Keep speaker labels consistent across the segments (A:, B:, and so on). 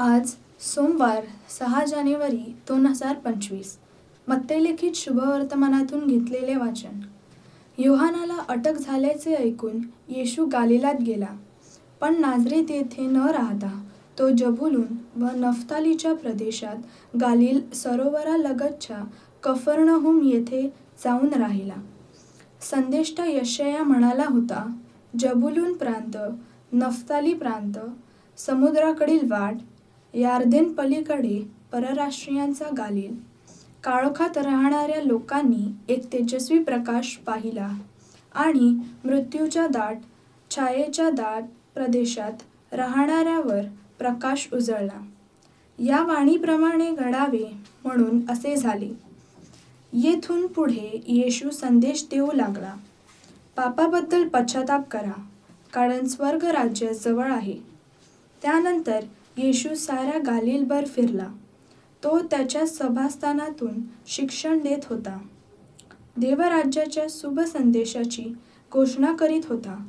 A: आज सोमवार सहा जानेवारी दोन हजार पंचवीस. मत्तेलिखित शुभवर्तमानातून घेतलेले वाचन. योहानाला अटक झाल्याचे ऐकून येशू गालिलात गेला. पण नाझरेत येथे न राहता तो जबुलून व नफ्तालीच्या प्रदेशात गालिल सरोवरालगतच्या कफर्णहुम येथे जाऊन राहिला. संदेष्टा यशया म्हणाला होता जबुलून प्रांत नफ्ताली प्रांत समुद्राकडील वाट यार्देन पलीकडे परराष्ट्रीयांचा गालिल. काळोखात राहणाऱ्या लोकांनी एक तेजस्वी प्रकाश पाहिला आणि मृत्यूच्या दाट छायेच्या दाट प्रदेशात राहणाऱ्यावर प्रकाश उजळला. या वाणीप्रमाणे घडावे म्हणून असे झाले. येथून पुढे येशू संदेश देऊ लागला. पापाबद्दल पश्चाताप करा कारण स्वर्ग राज्य जवळ आहे. त्यानंतर येशू साऱ्या गालिलभर फिरला. तो त्याच्या सभास्थानातून शिक्षण देत होता. देवराज्याच्या शुभ संदेशाची घोषणा करीत होता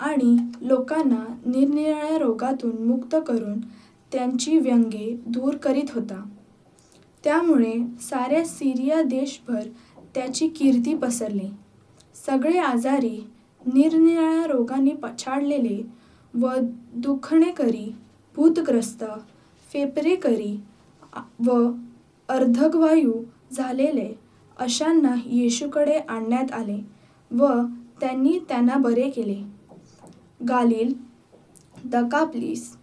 A: आणि लोकांना निरनिराळ्या रोगातून मुक्त करून त्यांची व्यंगे दूर करीत होता. त्यामुळे साऱ्या सिरिया देशभर त्याची कीर्ती पसरली. सगळे आजारी निरनिराळ्या रोगांनी पछाडलेले व दुखणेकरी भूतग्रस्त फेपरेकरी व अर्धगवायू झालेले अशांना येशूकडे आणण्यात आले व त्यांनी त्यांना बरे केले. गालिल दकाप्लिस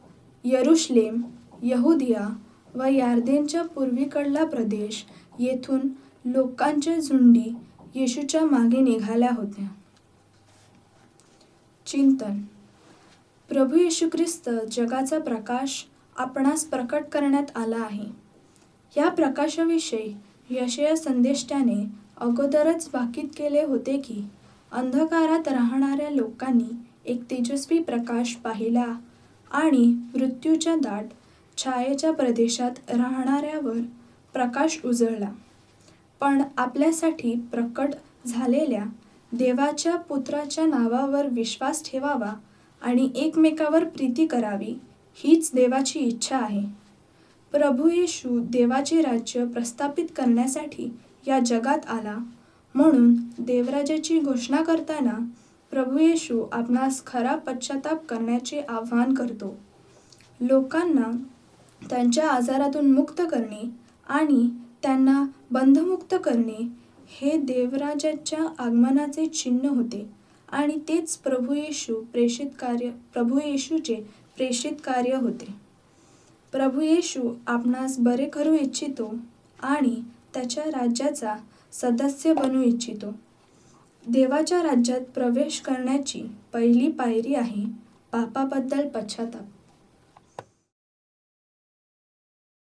A: यरुश्लेम यहुदिया व यार्देनच्या पूर्वीकडला प्रदेश येथून लोकांच्या झुंडी येशूच्या मागे निघाल्या होत्या. चिंतन प्रभू येशू ख्रिस्त जगाचा प्रकाश आपणास प्रकट करण्यात आला आहे. या प्रकाशाविषयी यशया संदेष्ट्याने अगोदरच वाकित केले होते की अंधकारात राहणाऱ्या लोकांनी एक तेजस्वी प्रकाश पाहिला आणि मृत्यूच्या दाट छायेच्या प्रदेशात राहणाऱ्यावर प्रकाश उजळला. पण आपल्यासाठी प्रकट झालेल्या देवाच्या पुत्राच्या नावावर विश्वास ठेवावा आणि एकमेकावर प्रीती करावी हीच देवाची इच्छा आहे. प्रभू येशू देवाचे राज्य प्रस्थापित करण्यासाठी या जगात आला. म्हणून देवराजाची घोषणा करताना प्रभू येशू आपणास खरा पश्चाताप करण्याचे आवाहन करतो. लोकांना त्यांच्या आजारातून मुक्त करणे आणि त्यांना बंधमुक्त करणे हे देवराजाच्या आगमनाचे चिन्ह होते. आणि तेच प्रभू येशू प्रेषित कार्य प्रभू येशूचे प्रेषित कार्य होते. प्रभू येशू आपणास बरे करू इच्छितो आणि त्याच्या राज्याचा सदस्य बनू इच्छितो. देवाच्या राज्यात प्रवेश करण्याची पहिली पायरी आहे पापाबद्दल पश्चाताप.